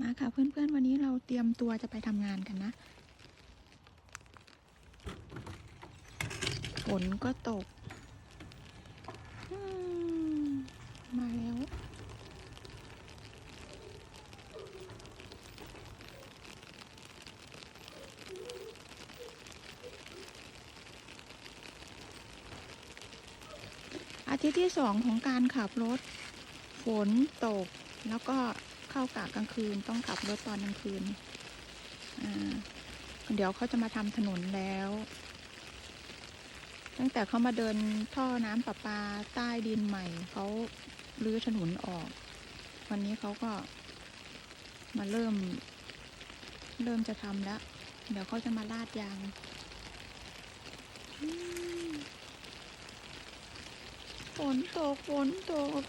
มาค่ะเพื่อนๆวันนี้เราเตรียมตัวจะไปทำงานกันนะ ฝนก็ตกมาแล้ว อาทิตย์ที่สองของการขับรถ ฝนตกแล้วก็ เข้ากะกลางคืน ต้องขับรถตอนกลางคืนเดี๋ยวเขาจะมาทำถนนแล้ว ตั้งแต่เขามาเดินท่อน้ำประปาใต้ดินใหม่ เขารื้อถนนออก วันนี้เขาก็มาเริ่ม เริ่มจะทำแล้ว เดี๋ยวเขาจะมาลาดยางฝนตกฝนตก